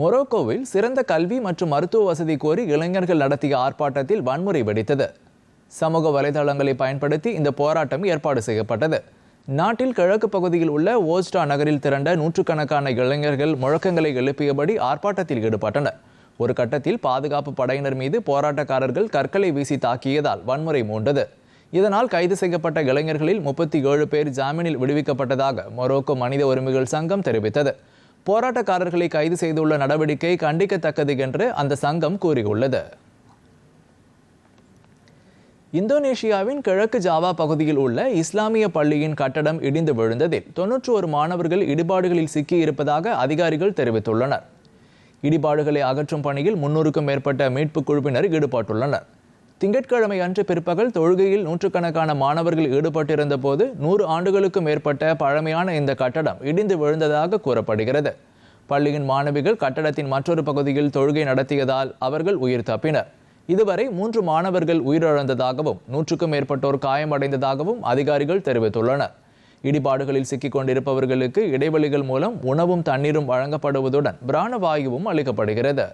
மொரோக்கோவில் சிறந்த கல்வி மற்றும் மருத்துவ வசதி கோரி இளைஞர்கள் நடத்திய ஆர்ப்பாட்டத்தில் வன்முறை வெடித்தது. சமூக வலைதளங்களை பயன்படுத்தி இந்த போராட்டம் ஏற்பாடு செய்யப்பட்டது. நாட்டில் கிழக்கு பகுதியில் உள்ள ஓஸ்டா நகரில் திரண்ட நூற்றுக்கணக்கான இளைஞர்கள் முழக்கங்களை எழுப்பியபடி ஆர்ப்பாட்டத்தில் ஈடுபட்டனர். ஒரு கட்டத்தில் பாதுகாப்பு படையினர் மீது போராட்டக்காரர்கள் கற்களை வீசி தாக்கியதால் வன்முறை மூண்டது. இதனால் கைது செய்யப்பட்ட இளைஞர்களில் முப்பத்தி ஏழு பேர் ஜாமீனில் விடுவிக்கப்பட்டதாக மொரோக்கோ மனித உரிமைகள் சங்கம் தெரிவித்தது. போராட்டக்காரர்களை கைது செய்துள்ள நடவடிக்கை கண்டிக்கத்தக்கது என்று அந்த சங்கம் கூறியுள்ளது. இந்தோனேஷியாவின் கிழக்கு ஜாவா பகுதியில் உள்ள இஸ்லாமிய பள்ளியின் கட்டடம் இடிந்து விழுந்ததில் தொன்னூற்றி ஒரு மாணவர்கள் இடிபாடுகளில் சிக்கியிருப்பதாக அதிகாரிகள் தெரிவித்துள்ளனர். இடிபாடுகளை அகற்றும் பணியில் முன்னூறுக்கும் மேற்பட்ட மீட்புக் குழுவினர் ஈடுபட்டுள்ளனர். திங்கட்கிழமை அன்று பிற்பகல் தொழுகையில் நூற்றுக்கணக்கான மாணவர்கள் ஈடுபட்டிருந்த போது நூறு ஆண்டுகளுக்கும் மேற்பட்ட பழமையான இந்த கட்டடம் இடிந்து விழுந்ததாக கூறப்படுகிறது. பள்ளியின் மாணவிகள் கட்டடத்தின் மற்றொரு பகுதியில் தொழுகை நடத்தியதால் அவர்கள் உயிர் தப்பினர். இதுவரை மூன்று மாணவர்கள் உயிரிழந்ததாகவும் நூற்றுக்கும் மேற்பட்டோர் காயமடைந்ததாகவும் அதிகாரிகள் தெரிவித்துள்ளனர். இடிபாடுகளில் சிக்கிக் கொண்டிருப்பவர்களுக்கு இடைவெளிகள் மூலம் உணவும் தண்ணீரும் வழங்கப்படுவதுடன் பிராணவாயுவும் அளிக்கப்படுகிறது.